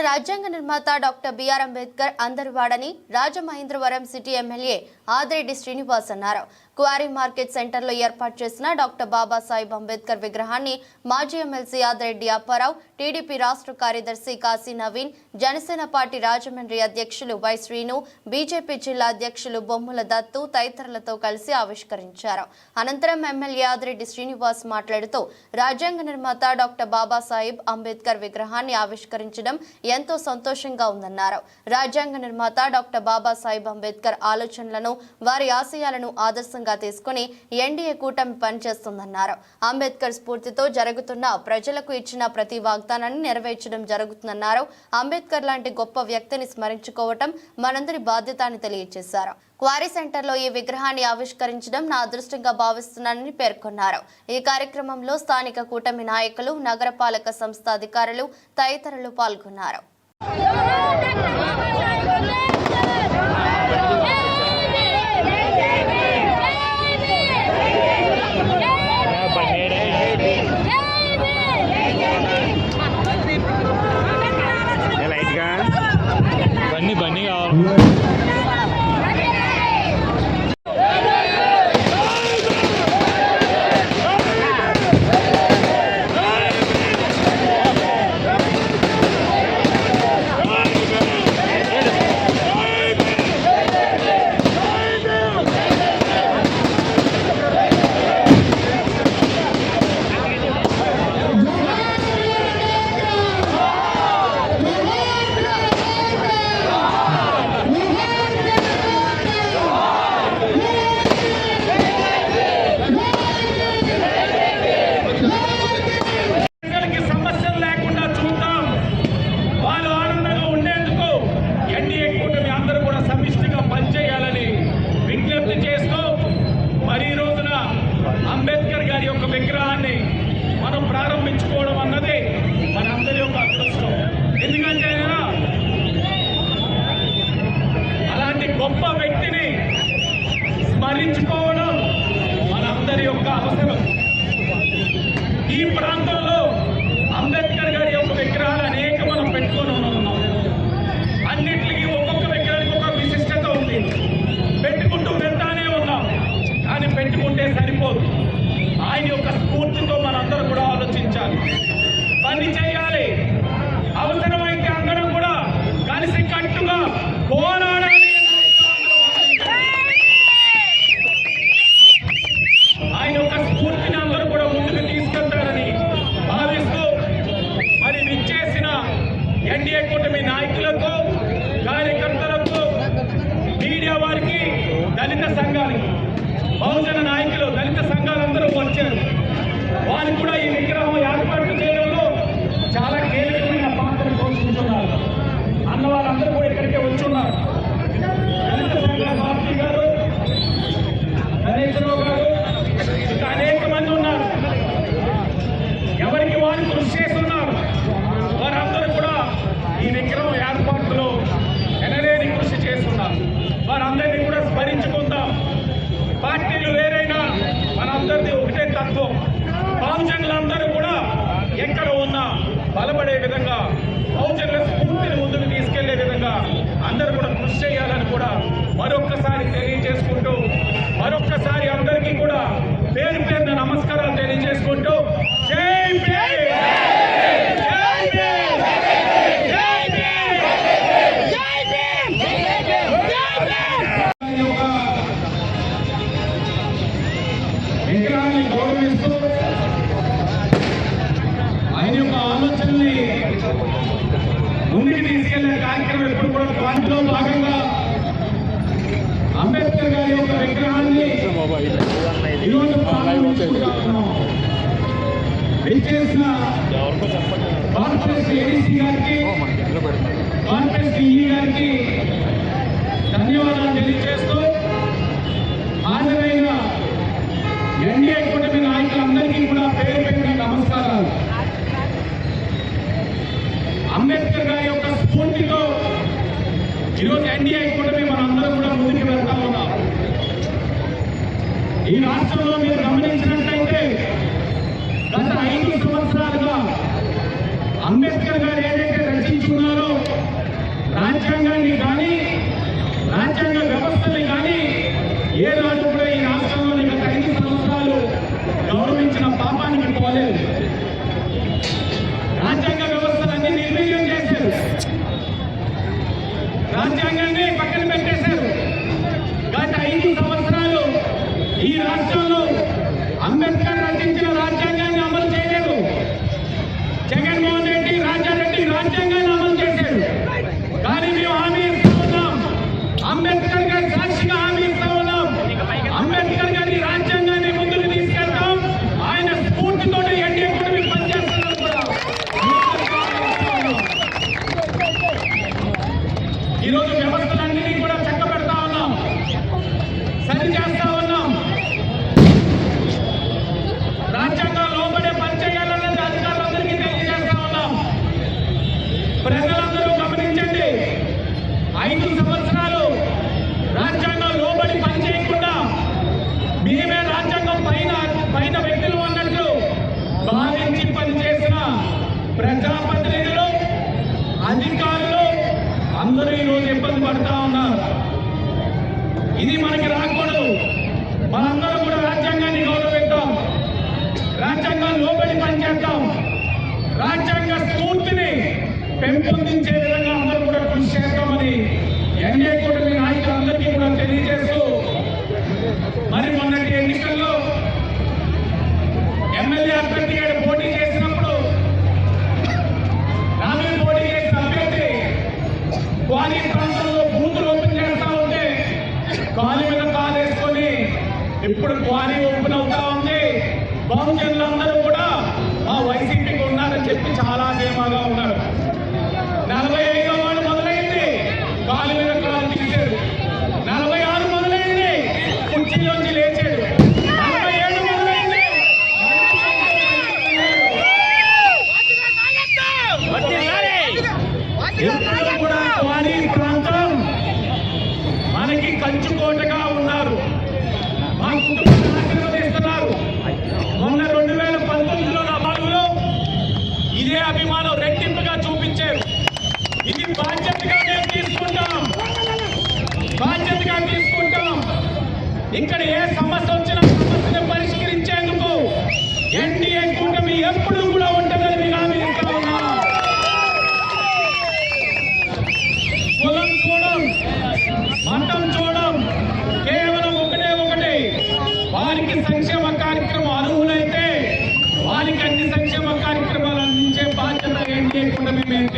మన రాజ్యాంగ నిర్మాత డాక్టర్ బిఆర్ అంబేద్కర్ అందరి వాడని రాజమహేంద్రవరం సిటీ ఎమ్మెల్యే ఆదిరెడ్డి శ్రీనివాస్ అన్నారు. క్వారీ మార్కెట్ సెంటర్లో ఏర్పాటు చేసిన డాక్టర్ బాబాసాహెబ్ అంబేద్కర్ విగ్రహాన్ని మాజీ ఎమ్మెల్సీ ఆదిరెడ్డి అప్పారావు టీడీపీ రాష్ట్ర కార్యదర్శి కాశీ నవీన్ జనసేన పార్టీ రాజమండ్రి అధ్యక్షులు వై శ్రీను బీజేపీ జిల్లా అధ్యక్షులు బొమ్ముల దత్తు తదితరులతో కలిసి ఆవిష్కరించారు. అనంతరం ఎమ్మెల్యే ఆదిరెడ్డి శ్రీనివాస్ మాట్లాడుతూ రాజ్యాంగ నిర్మాత డాక్టర్ బాబాసాహెబ్ అంబేద్కర్ విగ్రహాన్ని ఆవిష్కరించడం ఎంతో సంతోషంగా ఉందన్నారు. రాజ్యాంగ నిర్మాత డాక్టర్ బాబాసాహెబ్ అంబేద్కర్ ఆలోచనలను వారి ఆశయాలను ఆదర్శంగా తీసుకుని ఎన్డీఏ కూటమి పనిచేస్తుందన్నారు. అంబేద్కర్ స్ఫూర్తితో జరుగుతున్న ప్రజలకు ఇచ్చిన ప్రతి వాగ్దానాన్ని నెరవేర్చడం జరుగుతుందన్నారు. అంబేద్కర్ లాంటి గొప్ప వ్యక్తిని స్మరించుకోవటం మనందరి బాధ్యత అని తెలియజేశారు. క్వారీ సెంటర్లో ఈ విగ్రహాన్ని ఆవిష్కరించడం నా అదృష్టంగా భావిస్తున్నానని పేర్కొన్నారు. ఈ కార్యక్రమంలో స్థానిక కూటమి నాయకులు నగరపాలక సంస్థ అధికారులు తదితరులు పాల్గొన్నారు లైట్గా బన్నీ బన్నీ కావాలి ప్రజలకి సమస్యలు లేకుండా చూద్దాం వాళ్ళు ఆనందంగా ఉండేందుకు ఎన్డీఏ కూటమి అందరూ కూడా సమిష్టిగా పనిచేయాలని విజ్ఞప్తి చేస్తూ మరి ఈ రోజున అంబేద్కర్ గారి యొక్క విగ్రహాన్ని మనం ప్రారంభించుకోవడం అన్నది మనందరి యొక్క అదృష్టం ఎందుకంటే ఆయన అలాంటి గొప్ప వ్యక్తిని స్మరించుకోవడం మనందరి యొక్క అవసరం ఈ ప్రాంతంలో అంబేద్కర్ గారి యొక్క విగ్రహాలు అనేక మనం పెట్టుకొని ఉన్నాం అన్నిటికీ ఒక్కొక్క విగ్రహానికి ఒక విశిష్టత ఉంది పెట్టుకుంటూ వెళ్తానే ఉన్నాం కానీ పెట్టుకుంటే సరిపోదు ఆయన యొక్క స్ఫూర్తితో మనందరం కూడా ఆలోచించాలి పని చేయాలి అవసరమైతే అందరం కూడా కలిసి కట్టుగా పోరాడాలి ఆయన యొక్క స్ఫూర్తిని అందరూ కూడా ముందుకు తీసుకెళ్తారని భావిస్తూ మరి విచ్చేసిన ఎన్డీఏ కూటమి నాయకులకు కార్యకర్తలకు మీడియా వారికి దళిత సంఘాలకి బహుజన నాయకులు దళిత సంఘాలందరూ వచ్చారు. వారు కూడా ఈ విగ్రహం ఏర్పాటు చేయడంలో చాలా కీలకమైన పాత్ర పోషించున్నారు అన్న వాళ్ళందరూ కూడా ఇక్కడికే వచ్చున్నారు దళిత సంఘాల పార్టీ గారు గణేశ్వరరావు గారు ఇంకా అనేక మంది ఉన్నారు ఎవరికి వారు కృషి చేస్తున్నారు వారందరూ కూడా ఈ విగ్రహం ఏర్పాటులో ఎనలేని కృషి చేస్తున్నారు వారందరినీ కూడా స్మరించుకుందాం పార్టీలు వేరైనా మనందరిది ఒకటే తత్వం బహుజనులందరూ కూడా ఎక్కడ ఉన్నా బలపడే విధంగా బహుజనుల స్ఫూర్తిని ముందుకు తీసుకెళ్ళే విధంగా అందరూ కూడా కృషి చేయాలని కూడా మరొక్కసారి తెలియజేసుకుంటూ మరొక్కసారి అందరికీ కూడా పేరు పేరున నమస్కారాలు తెలియజేసుకుంటూ జై విగ్రహాన్ని గౌరవిస్తూ ముందుకు తీసుకెళ్ళే కార్యక్రమం ఎప్పుడు కూడా దాంట్లో భాగంగా అంబేద్కర్ గారి యొక్క విగ్రహాన్ని ఈరోజు ప్రారంభించుకుంటా విచ్చేసిన కాన్ఫరెన్స్ ఏడీసీ గారికి కాన్ఫరెన్స్ ఈఈ గారికి ధన్యవాదాలు తెలియజేస్తూ హాజరైన ఎన్డీఏ కూటమి నాయకులందరికీ కూడా పేరు పెట్టిన నమస్కారం ఈరోజు ఎన్డీఏ కూటమి మనందరం కూడా ముందుకు వెళ్తా ఉన్నాం. ఈ రాష్ట్రంలో మీరు గమనించినట్లయితే గత ఐదు సంవత్సరాలుగా అంబేద్కర్ గారు ఏదైతే రచించుకున్నారో రాజ్యాంగాన్ని కానీ రాజ్యాంగ వ్యవస్థని కానీ ఏ రాజు కూడా ఈ రాష్ట్రంలో గత ఐదు సంవత్సరాలు గౌరవ ఈరోజు వ్యవస్థలన్నింటినీ కూడా చక్కబెడతా ఉన్నాం. సరి చేస్తా ఉన్నాం. రాజ్యాంగం లోపడే పనిచేయాలన్నది అధికారులందరికీ తెలియజేస్తా ఉన్నాం. ప్రజలందరూ గమనించండి ఐదు సంవత్సరాలు రాజ్యాంగం లోబడి పనిచేయకుండా మేమే రాజ్యాంగం పైన పైన వ్యక్తులు అన్నట్లు భావించి పనిచేసిన ప్రజాప్రతినిధి పడతా ఉన్నారు. ఇది మనకి రాకూడదు. మనందరం కూడా రాజ్యాంగాన్ని గౌరవిద్దాం. రాజ్యాంగం లోబడి పనిచేద్దాం. రాజ్యాంగ స్ఫూర్తిని పెంపొందించే విధంగా అందరూ కూడా కృషి చేద్దామని ఎన్డీఏ కూటమి నాయకులందరికీ కూడా తెలియజేస్తూ ఇప్పుడు క్వారీ ఓపెన్ అవుతా ఉంది. బహుజనులందరూ కూడా మా వైసీపీకి ఉన్నారని చెప్పి చాలా ధీమాగా ఉన్నారు. ఇది బాధ్యతగా మేము తీసుకుంటాం. బాధ్యతగా తీసుకుంటాం. ఇక్కడ ఏ సమస్య వచ్చినా సమస్యను పరిష్కరించేందుకు ఎన్డీఏ కూటమి ఎప్పుడు కూడా ఉంటుందని మీకు హామీ ఇస్తా ఉన్నాం కులం చూడం మతం చూడం కేవలం ఒకటే ఒకటి. వారికి సంక్షేమ కార్యక్రమం అర్హులైతే వారికి అన్ని సంక్షేమ కార్యక్రమాలు అందించే బాధ్యత ఎన్డీఏ కూటమి మేము